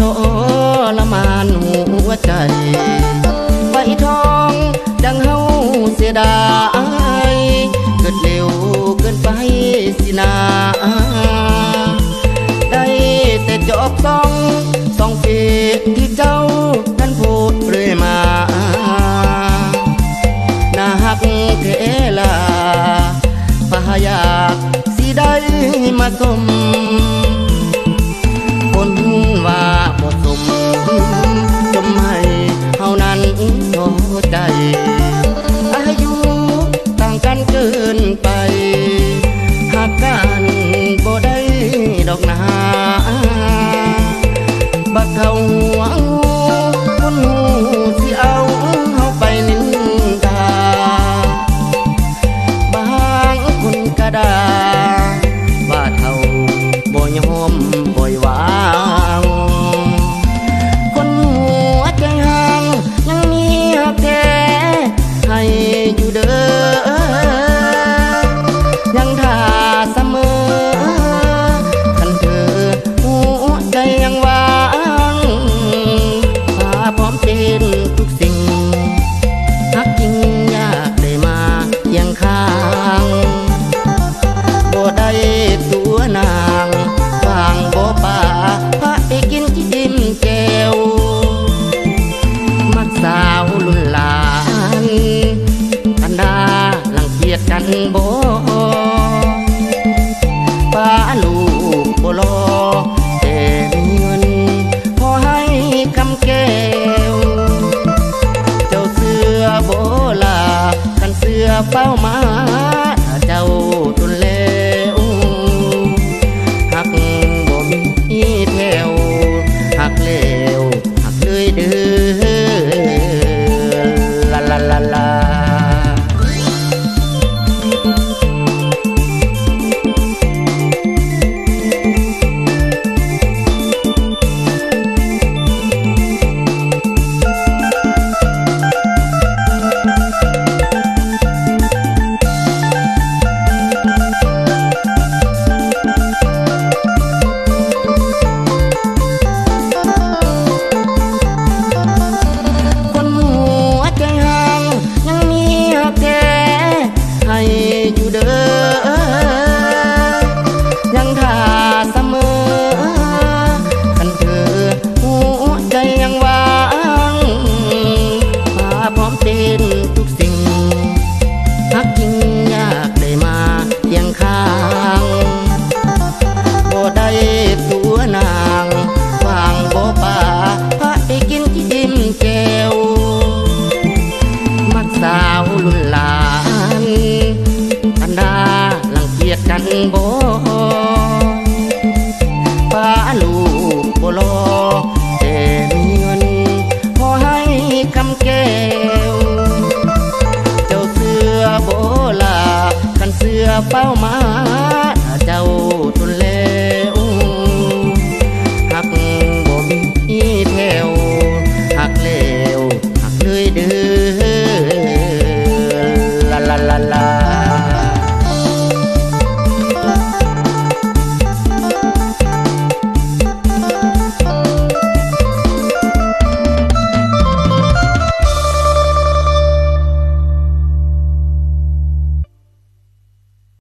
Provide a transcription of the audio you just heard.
ทรมานหัวใจไฟทองดังเฮาเสียดายเกิดเร็วเกินไปสินา ได้แต่จอบซองซองเฟที่เจ้านั้นพูดเรื่อยมานาหักเทลาปหายากสิได้มาสมคนว่า บ่ได้ดอกนา ยดกันบ่ พร้อมเป็นทุกสิ่งหักจริงยากได้มาเคียงข้างบ่ได้ตัวนางฟางบ่ป่าพระไปกินจิ้มแก้วมักสาวลุ่นหลานอันดาลังเกียจกันบ่ palmar